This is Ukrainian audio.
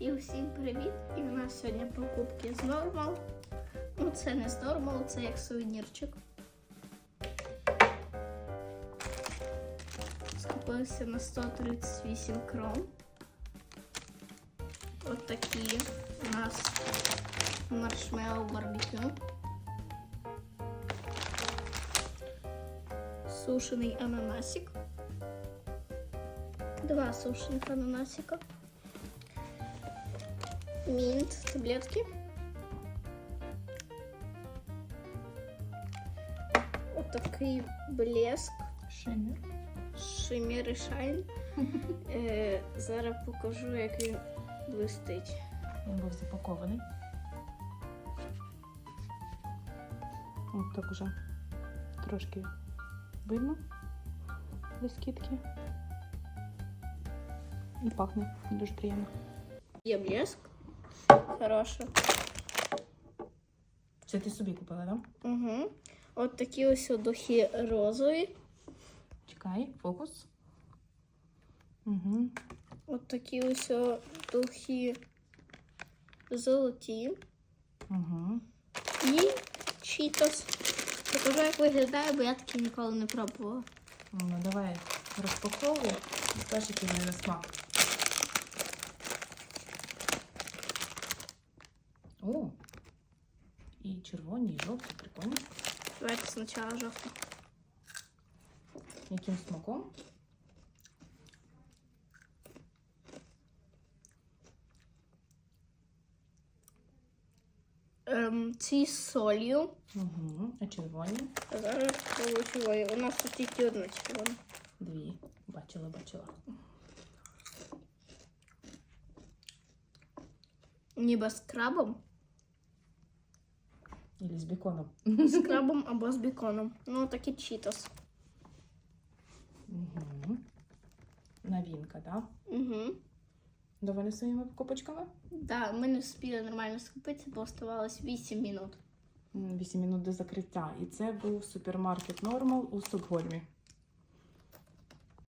І усім привіт! І у нас сьогодні покупки з Normal. Ну, це не з Normal, це як сувенірчик. Скупилися на 138 крон. От такі у нас маршмеллоу барбекю. Сушений ананасик. Два сушеных ананасика. Минт, таблетки. Вот такий блеск. Шиммер. Шиммер і шайн. Е, зараз покажу, як він блистить. Він був запакований. От так уже трошки видно блискітки. І пахне дуже приємно. Є блеск. Хороше. Це ти собі купила, так? Угу. От такі ось духи розові. Чекай, фокус. Угу. От такі ось духи золоті. Угу. І чітос. Покажу, як виглядає, бо я таки ніколи не пробувала. Ну, давай розпаковуй. Скажи, який на смак. О! І червоні, і жовті, прикольно. Давайте спочатку жовтий. Яким смаком? Ем, ці з солью. Угу. А червоні? А зараз получила. У нас тут тільки одна червона. Дві. Бачила, бачила. Ніби з крабом. Ілі з біконом. З крабом або з біконом. Ну, такі чітос. Угу. Новинка, да? Угу. Доволі своїми покупочками? Да, ми не встигли нормально скупитися, бо оставалось 8 минут. М, 8 минут до закриття. І це був супермаркет Нормал у Стокгольмі.